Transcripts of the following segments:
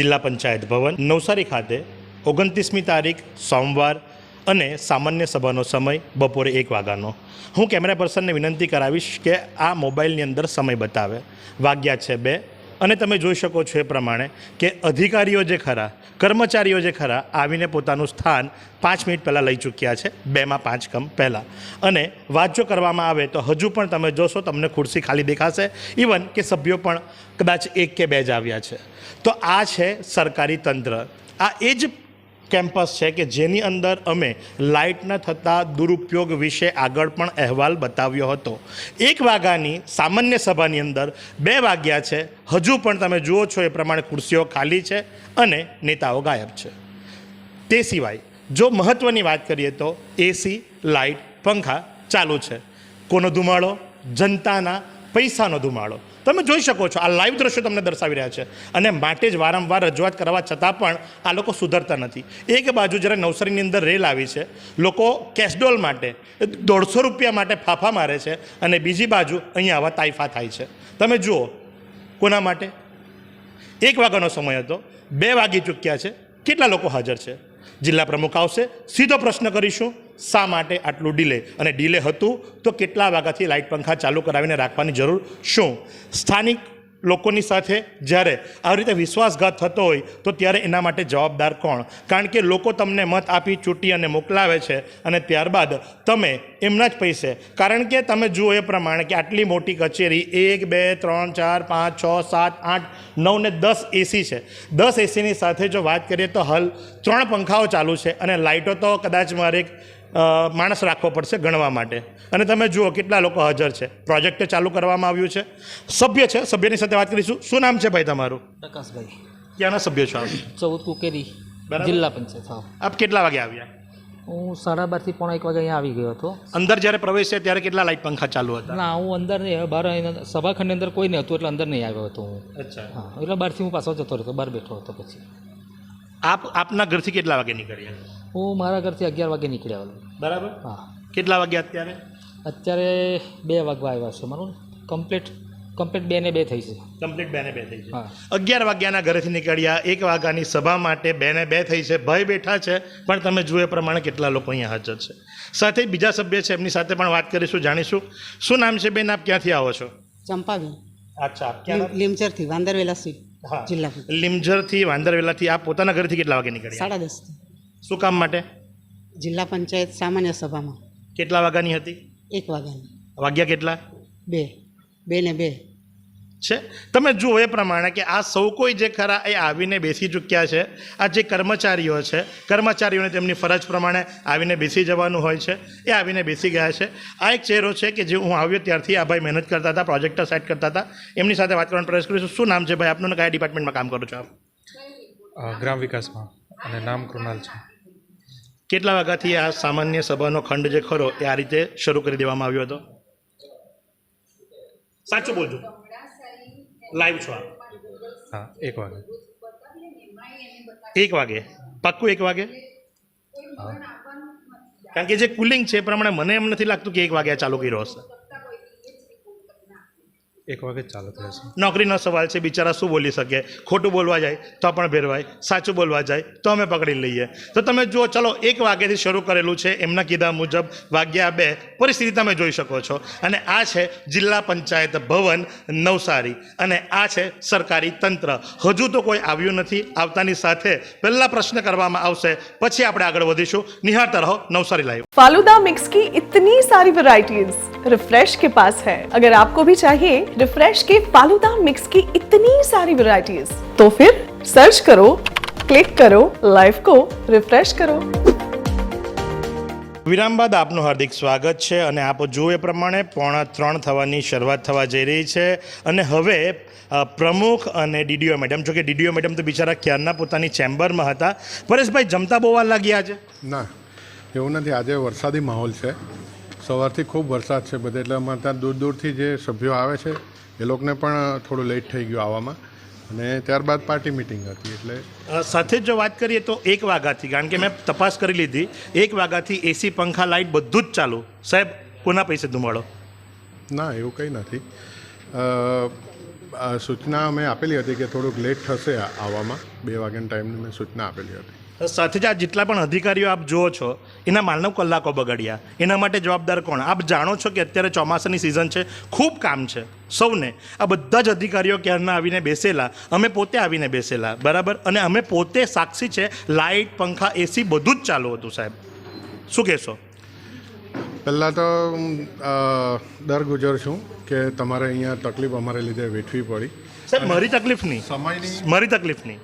જિલ્લા પંચાયત ભવન, નવસારી ખાતે ઓગણત્રીસમી તારીખ, સોમવાર અને સામાન્ય સભાનો સમય બપોરે એક વાગ્યાનો. હું કેમેરા પર્સનને વિનંતી કરાવીશ કે આ મોબાઈલની અંદર સમય બતાવે. વાગ્યા છે બે. અને તમે જોઈ શકો છો એ પ્રમાણે કે અધિકારીઓ જે ખરા, કર્મચારીઓ જે ખરા, આવીને પોતાનું સ્થાન પાંચ મિનિટ પહેલાં લઈ ચૂક્યા છે, બેમાં પાંચ કમ પહેલાં. અને જો કરવામાં આવે તો હજુ પણ તમે જોશો તમને ખુરશી ખાલી દેખાશે. ઇવન કે સભ્યો પણ કદાચ એક કે બે જ આવ્યા છે. તો આ છે સરકારી તંત્ર. આ એ જ કેમ્પસ છે કે જેની અંદર અમે લાઇટના થતા દુરુપયોગ વિશે આગળ પણ અહેવાલ બતાવ્યો હતો. એક વાગ્યાની સામાન્ય સભાની અંદર બે વાગ્યા છે. હજુ પણ તમે જુઓ છો એ પ્રમાણે ખુરશીઓ ખાલી છે અને નેતાઓ ગાયબ છે. તે સિવાય, જો મહત્ત્વની વાત કરીએ તો એસી લાઇટ પંખા ચાલુ છે. કોનો ધુમાડો? જનતાના પૈસાનો ધુમાડો. તમે જોઈ શકો છો, આ લાઈવ દ્રશ્યો તમને દર્શાવી રહ્યા છે. અને માટે જ વારંવાર રજૂઆત કરવા છતાં પણ આ લોકો સુધરતા નથી. એક બાજુ જ્યારે નવસારીની અંદર રેલ આવી છે, લોકો કેશડોલ માટે દોઢસો રૂપિયા માટે ફાફા મારે છે અને બીજી બાજુ અહીંયા આવા તાઇફા થાય છે. તમે જુઓ, કોના માટે? એક વાગ્યાનો સમય હતો, બે વાગી ચૂક્યા છે, કેટલા લોકો હાજર છે? જિલ્લા પ્રમુખ આવશે. સીધો પ્રશ્ન કરીશું, શા માટે આટલું ડીલે અને ડીલે હતું તો કેટલા વાગ્યાથી લાઇટ પંખા ચાલુ કરાવીને રાખવાની જરૂર? શું? સ્થાનિક લોકોની સાથે જ્યારે આવી રીતે વિશ્વાસઘાત થતો હોય, તો ત્યારે એના માટે જવાબદાર કોણ? કારણ કે લોકો તમને મત આપી, ચૂંટી અને મોકલાવે છે અને ત્યારબાદ તમે એમના જ પૈસે. કારણ કે તમે જુઓ એ પ્રમાણે કે આટલી મોટી કચેરી એક, બે, ત્રણ, ચાર, પાંચ, છ, સાત, આઠ, નવ ને દસ એસી છે. દસ એસીની સાથે જો વાત કરીએ તો હાલ ત્રણ પંખાઓ ચાલુ છે અને લાઇટો તો કદાચ મારે માણસ રાખવો પડશે ગણવા માટે. અને તમે જુઓ કેટલા લોકો હાજર છે. પ્રોજેક્ટ ચાલુ કરવામાં આવ્યું છે. સભ્ય છે સભ્યની સાથે વાત કરીશું. શું નામ છે ભાઈ તમારું? પ્રકાશભાઈ. ક્યાંના સભ્ય છો આપ? ચૌદ કુકેરી. જિલ્લા પંચાયત આપ કેટલા વાગે આવ્યા? હું સાડા બારથી પોણા એક વાગે અહીંયા આવી ગયો હતો. અંદર જ્યારે પ્રવેશે ત્યારે કેટલા લાઇટ પંખા ચાલુ હતા? ના હું અંદર નહીં બહાર સભાખંડની અંદર કોઈ નહીં હતું એટલે અંદર નહીં આવ્યો હતો હું. અચ્છા. હા એટલે બહારથી હું પાછો જતો રહ્યો બહાર બેઠો હતો પછી. આપ આપના ઘરથી કેટલા વાગે નીકળ્યા? હું મારા ઘરથી અગિયાર વાગે નીકળ્યા હતો બરાબર? હા. કેટલા વાગ્યા અત્યારે? અત્યારે બે વાગવા આવ્યા છે મારું કમ્પ્લીટ કમ્પ્લીટ બે ને બે થઈ છે. કમ્પ્લીટ બે ને બે થઈ છે. હા. અગિયાર વાગ્યાના ઘરેથી નીકળ્યા એક વાગ્યાની સભા માટે બે ને બે થઈ છે. ભય બેઠા છે પણ તમે જુઓ એ પ્રમાણે કેટલા લોકો અહીંયા હાજર છે. સાથે બીજા સભ્ય છે એમની સાથે પણ વાત કરીશું જાણીશું. શું નામ છે બેન? આપ ક્યાંથી આવો છો? ચંપાબેન અચ્છા ક્યાં? લીમચરથી વાંદરવેલા સીટ જિલ્લા લીમઝરથી વાંદરવેલાથી આપ પોતાના ઘરેથી કેટલા વાગે નીકળ્યા? સાડા દસ શું કામ માટે? જિલ્લા પંચાયત સામાન્ય સભામાં. કેટલા વાગ્યાની હતી? એક વાગ્યાની. વાગ્યા કેટલા? બે. બે ને બે. છે? તમે જુઓ એ પ્રમાણે કે આ સૌ કોઈ જે ખરા એ આવીને બેસી ચૂક્યા છે. આ જે કર્મચારીઓ છે કર્મચારીઓને તેમની ફરજ પ્રમાણે આવીને બેસી જવાનું હોય છે. એ આવીને બેસી ગયા છે. આ એક ચહેરો છે કે જે હું આવ્યો ત્યારથી આ ભાઈ મહેનત કરતા હતા પ્રોજેક્ટર સેટ કરતા હતા. એમની સાથે વાત કરવાનો પ્રયાસ કરીશું. શું નામ છે ભાઈ? આપનું કયા ડિપાર્ટમેન્ટમાં કામ કરો છો આપ? ગ્રામ વિકાસમાં. અને નામ કૃણાલ છે. કેટલા વાગ્યાથી આ સામાન્ય સભાનો ખંડ જે ખરો એ આ રીતે શરૂ કરી દેવામાં આવ્યો હતો? સાચું બોલજો. લાઈવ છો આપ. હા એક વાગે. એક વાગે? પાક્કું એક વાગે? કારણ કે જે કુલિંગ છે એ પ્રમાણે મને એમ નથી લાગતું કે એક વાગે ચાલુ કર્યો હશે. એક વાગે જ ચાલુ થયો છે નોકરીનો સવાલ છે બિચારા શું બોલી શકે ખોટું બોલવા જાય તો પણ ભેરવાય સાચું બોલવા જાય તો અમે પકડી લઈએ તો તમે જુઓ ચલો એક વાગ્યાથી શરૂ કરેલું છે એમના કીધા મુજબ વાગ્યા બે પરિસ્થિતિ તમે જોઈ શકો છો અને આ છે જિલ્લા પંચાયત ભવન નવસારી અને આ છે સરકારી તંત્ર હજુ તો કોઈ આવ્યું નથી આવતાની સાથે પહેલાં પ્રશ્ન કરવામાં આવશે પછી આપણે આગળ વધીશું નિહાળતા રહો નવસારી લાઈવ फालूदा मिक्स की इतनी सारी वैरायटीज रिफ्रेश के पास है अगर आपको भी चाहिए रिफ्रेश के फालूदा मिक्स की इतनी सारी वैरायटीज तो फिर सर्च करो क्लिक करो लाइफ को रिफ्रेश करो વિરામ બાદ આપનું હાર્દિક સ્વાગત છે અને આપ જુઓ એ પ્રમાણે પોણા ત્રણ થવાની શરૂઆત થવા જઈ રહી છે અને હવે અ, પ્રમુખ અને ડીડીઓ મેડમ જો કે ડીડીઓ મેડમ તો બિચારા ક્યારના પોતાની ચેમ્બરમાં હતા પરેશભાઈ જમતા બહુ વાર લાગી આજે ના એવું નથી આજે વરસાદી માહોલ છે સવારથી ખૂબ વરસાદ છે બધે એટલે અમારે ત્યાં દૂર દૂરથી જે સભ્યો આવે છે એ લોકોને પણ થોડું લેટ થઈ ગયું આવવામાં. અને ત્યારબાદ પાર્ટી મિટિંગ હતી એટલે સાથે જ જો વાત કરીએ તો એક વાગ્યાથી કારણ કે મેં તપાસ કરી લીધી એક વાગ્યાથી એસી પંખા લાઇટ બધું જ ચાલુ. સાહેબ કોના પૈસે ધુમાડો? ના એવું કંઈ નથી. સૂચના અમે આપેલી હતી કે થોડુંક લેટ થશે આવવામાં. બે વાગ્યાના ટાઈમની મેં સૂચના આપેલી હતી. સાથે જ આ જેટલા પણ અધિકારીઓ આપ જુઓ છો એના માનવ કલાકો બગાડ્યા. એના માટે જવાબદાર કોણ? આપ જાણો છો કે અત્યારે ચોમાસાની સિઝન છે ખૂબ કામ છે સૌને. આ બધા જ અધિકારીઓ ક્યારના આવીને બેસેલા? અમે પોતે આવીને બેસેલા બરાબર? અને અમે પોતે સાક્ષી છે લાઇટ પંખા એસી બધું જ ચાલુ હતું સાહેબ. શું કહેશો? પહેલાં તો દર ગુજર છું કે તમારે અહીંયા તકલીફ અમારે લીધે વેઠવી પડી. સાહેબ મારી તકલીફ નહીં. મારી તકલીફ નહીં.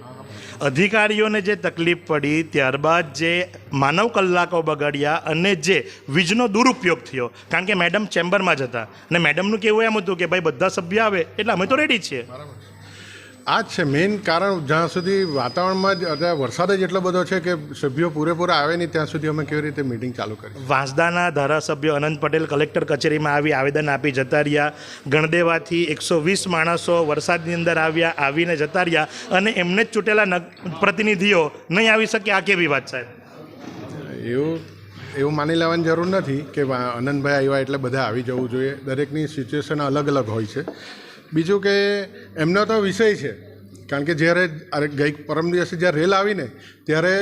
અધિકારીઓને જે તકલીફ પડી ત્યારબાદ જે માનવ કલાકો બગાડ્યા અને જે વીજનો દુરુપયોગ થયો, કારણ કે મેડમ ચેમ્બરમાં જ હતા. અને મેડમનું કેવું એમ હતું કે, ભાઈ, બધા સભ્ય આવે, એટલે અમે તો રેડી છીએ. આ જ છે મેઇન કારણ જ્યાં સુધી વાતાવરણમાં જ અત્યારે વરસાદ જ એટલો બધો છે કે સભ્યો પૂરેપૂરા આવે નહીં ત્યાં સુધી અમે કેવી રીતે મિટિંગ ચાલુ કરી વાંસદાના ધારાસભ્ય અનંત પટેલ કલેક્ટર કચેરીમાં આવી આવેદન આપી જતા રહ્યા. ગણદેવાથી એકસો વીસ માણસો વરસાદની અંદર આવ્યા આવીને જતા રહ્યા અને એમને જ ચૂંટેલા પ્રતિનિધિઓ નહીં આવી શકે આ કેવી વાત સાહેબ? એવું એવું માની લેવાની જરૂર નથી કે આનંદભાઈ આવ્યા એટલે બધા આવી જવું જોઈએ. દરેકની સિચ્યુએશન અલગ અલગ હોય છે. બીજું કે એમનો તો વિષય છે. કારણ કે જ્યારે અરે ગઈ પરમ દિવસે જ્યારે રેલ આવીને, ત્યારે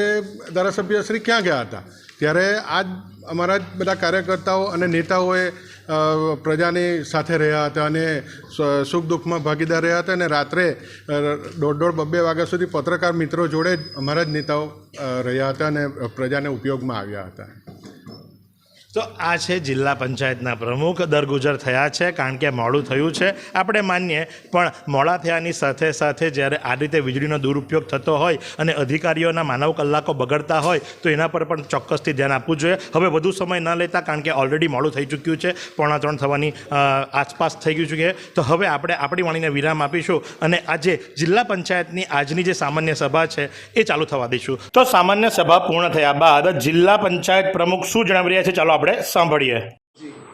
ધારાસભ્યશ્રી ક્યાં ગયા હતા? ત્યારે આજ અમારા જ બધા કાર્યકર્તાઓ અને નેતાઓએ પ્રજાની સાથે રહ્યા હતા અને સુખ દુઃખમાં ભાગીદાર રહ્યા હતા અને રાત્રે દોઢ દોઢ બબ્બે વાગ્યા સુધી પત્રકાર મિત્રો જોડે જ અમારા જ નેતાઓ રહ્યા હતા અને પ્રજાને ઉપયોગમાં આવ્યા હતા. તો આ છે જિલ્લા પંચાયતના પ્રમુખ. દરગુજર થયા છે, કારણ કે મોડું થયું છે. આપણે માનીએ, પણ મોડા થયાની સાથે સાથે જ્યારે આ રીતે વીજળીનો દુરુપયોગ થતો હોય અને અધિકારીઓના માનવ કલાકો બગડતા હોય, તો એના પર પણ ચોક્કસથી ધ્યાન આપવું જોઈએ. હવે વધુ સમય ન લેતા, કારણ કે ઓલરેડી મોડું થઈ ચૂક્યું છે. પોણા ત્રણ થવાની આસપાસ થઈ ગયું છે તો હવે આપણે આપણી વાણીને વિરામ આપીશું અને આજે જિલ્લા પંચાયતની આજની જે સામાન્ય સભા છે, એ ચાલુ થવા દઈશું. તો સામાન્ય સભા પૂર્ણ થયા બાદ જિલ્લા પંચાયત પ્રમુખ શું જણાવી રહ્યા છે? ચાલો આપણે સાંભળીએ.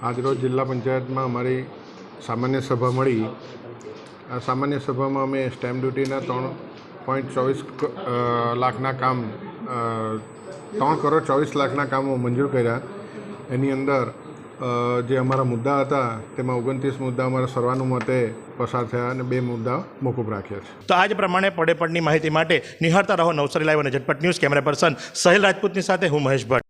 આજરોજ જિલ્લા પંચાયતમાં અમારી સામાન્ય સભા મળી. આ સામાન્ય સભામાં અમે સ્ટેમ્પ ડ્યુટીના ત્રણ પોઈન્ટ ચોવીસ લાખના કામ ત્રણ કરોડ ચોવીસ લાખના કામો મંજૂર કર્યા. એની અંદર જે અમારા મુદ્દા હતા તેમાં ઓગણત્રીસ મુદ્દા અમારા સર્વાનુમતે પસાર થયા અને બે મુદ્દા મોકૂફ રાખ્યા છે. તો આજ પ્રમાણે પડેપડની માહિતી માટે નિહાળતા રહો નવસારી લાઈવ અને ઝટપટ ન્યૂઝ કેમેરા પર્સન સહેલ રાજપૂતની સાથે હું મહેશ ભટ્ટ.